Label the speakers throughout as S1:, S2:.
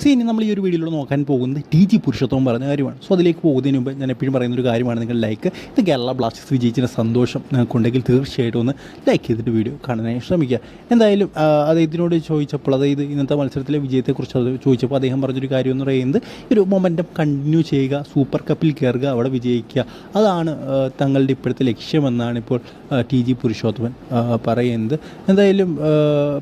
S1: C ഇനി നമ്മൾ ഈ ഒരു വീഡിയോയിൽ നോക്കാൻ പോകുന്നത് ടി ജി പുരുഷത്വം പറഞ്ഞ കാര്യമാണ്. സോ അതിലേക്ക് പോകുന്നതിന് മുമ്പ് ഞാൻ എപ്പോഴും പറയുന്ന ഒരു കാര്യമാണ് നിങ്ങൾ ലൈക്ക് ഇത് കേരള ബ്ലാസ്റ്റേഴ്സ് വിജയിച്ചിന് സന്തോഷം നിങ്ങൾക്കുണ്ടെങ്കിൽ തീർച്ചയായിട്ടും ഒന്ന് ലൈക്ക് ചെയ്തിട്ട് വീഡിയോ കാണാനായി ശ്രമിക്കുക. എന്തായാലും അദ്ദേഹത്തിനോട് ചോദിച്ചപ്പോൾ അതായത് ഇന്നത്തെ മത്സരത്തിലെ വിജയത്തെക്കുറിച്ച് ചോദിച്ചപ്പോൾ അദ്ദേഹം പറഞ്ഞൊരു കാര്യം എന്ന് പറയുന്നത് ഒരു മൊമെന്റം കണ്ടിന്യൂ ചെയ്യുക സൂപ്പർ കപ്പിൽ കയറുക അവിടെ വിജയിക്കുക. അതാണ് തങ്ങളുടെ ഇപ്പോഴത്തെ ലക്ഷ്യമെന്നാണ് ഇപ്പോൾ ടി ജി പുരുഷോത്തമൻ പറയുന്നത്. എന്തായാലും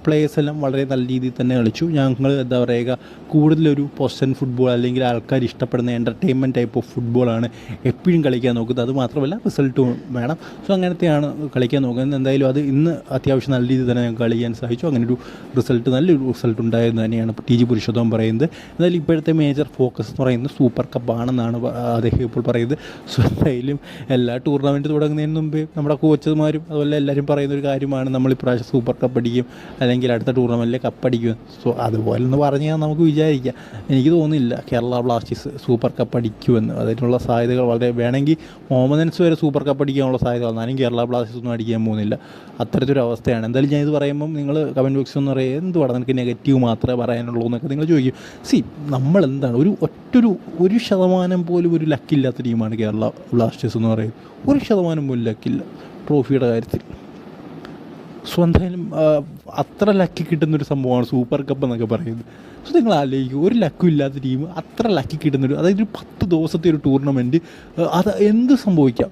S1: പ്ലേയേഴ്സ് എല്ലാം വളരെ നല്ല രീതിയിൽ തന്നെ കളിച്ചു. ഞങ്ങൾ എന്താ പറയുക കൂടുതലൊരു പൊസൻ ഫുട്ബോൾ അല്ലെങ്കിൽ ആൾക്കാർ ഇഷ്ടപ്പെടുന്ന എന്റർടൈൻമെന്റ് ടൈപ്പ് ഓഫ് ഫുട്ബോളാണ് എപ്പോഴും കളിക്കാൻ നോക്കുന്നത്. അത് മാത്രമല്ല റിസൾട്ടും വേണം. സോ അങ്ങനത്തെയാണ് കളിക്കാൻ നോക്കുന്നത്. എന്തായാലും അത് ഇന്ന് അത്യാവശ്യം നല്ല രീതിയിൽ തന്നെ ഞങ്ങൾക്ക് കളിക്കാൻ സാധിച്ചു അങ്ങനെ ഒരു റിസൾട്ട് നല്ലൊരു റിസൾട്ട് ഉണ്ടായെന്ന് തന്നെയാണ് ടി ജി പുരുഷോത്തമൻ പറയുന്നത്. എന്തായാലും ഇപ്പോഴത്തെ മേജർ ഫോക്കസ് എന്ന് പറയുന്നത് സൂപ്പർ കപ്പാണെന്നാണ് അദ്ദേഹം ഇപ്പോൾ പറയുന്നത്. സോ എന്തായാലും എല്ലാ ടൂർണമെന്റ് തുടങ്ങുന്നതിന് മുമ്പേ നമ്മുടെ കോച്ചുമാരും അതുപോലെ എല്ലാവരും പറയുന്ന ഒരു കാര്യമാണ്. നമ്മൾ ഇപ്രാവശ്യം സൂപ്പർ കപ്പ് അടിക്കും. അല്ലെങ്കിൽ അടുത്ത ടൂർണമെന്റിൽ കപ്പ് അടിക്കും. സോ അതുപോലെ എന്ന് പറഞ്ഞാൽ നമുക്ക് വിചാരിക്കാം. എനിക്ക് തോന്നുന്നില്ല കേരള ബ്ലാസ്റ്റേഴ്സ് സൂപ്പർ കപ്പ് അടിക്കുമെന്ന് അതിനുള്ള സാധ്യതകൾ വളരെ വേണമെങ്കിൽ മോമനൻസ് വരെ സൂപ്പർ കപ്പ് അടിക്കാനുള്ള സാധ്യത എന്നാലും കേരള ബ്ലാസ്റ്റേഴ്സ് ഒന്നും അടിക്കാൻ പോകുന്നില്ല. അത്തരത്തിലൊരു അവസ്ഥയാണ്. എന്തായാലും ഞാൻ ഇത് പറയുമ്പം നിങ്ങൾ കമന്റ് ബോക്സിൽ ഒന്ന് പറയുക എന്തുവാണ് നിനക്ക് നെഗറ്റീവ് മാത്രമേ പറയാനുള്ളൂ എന്നൊക്കെ നിങ്ങൾ ചോദിക്കും. സി നമ്മൾ എന്താണ് ഒരു ഒറ്റൊരു ഒരു ശതമാനം പോലും ഒരു ലക്കില്ലാത്ത ടീമാണ് കേരള ബ്ലാസ്റ്റേഴ്സ് എന്ന് പറയുന്നത്. ഒരു ശതമാനം പോലും ലക്കില്ല ട്രോഫിയുടെ കാര്യത്തിൽ. സോ എന്തായാലും അത്ര ലക്കി കിട്ടുന്നൊരു സംഭവമാണ് സൂപ്പർ കപ്പ് എന്നൊക്കെ പറയുന്നത്. സോ നിങ്ങൾ ആലോചിക്കും ഒരു ലക്കും ഇല്ലാത്ത ടീം അത്ര ലക്കി കിട്ടുന്നൊരു അതായത് ഒരു പത്ത് ദിവസത്തെ ഒരു ടൂർണമെന്റ് അത് എന്ത് സംഭവിക്കാം?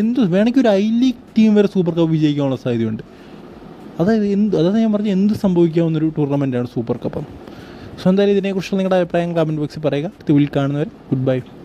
S1: എന്ത് വേണമെങ്കിൽ ഒരു ഐ ലീഗ് ടീം വരെ സൂപ്പർ കപ്പ് വിജയിക്കാനുള്ള സാധ്യതയുണ്ട്. അതായത് എന്ത് അതായത് ഞാൻ പറഞ്ഞ എന്ത് സംഭവിക്കാവുന്നൊരു ടൂർണമെന്റാണ് സൂപ്പർ കപ്പ് സോ എന്തായാലും ഇതിനെക്കുറിച്ചുള്ള നിങ്ങളുടെ അഭിപ്രായം കമന്റ് ബോക്സിൽ പറയുക. ഇത് വിൽ കാണുന്നവർ ഗുഡ് ബൈ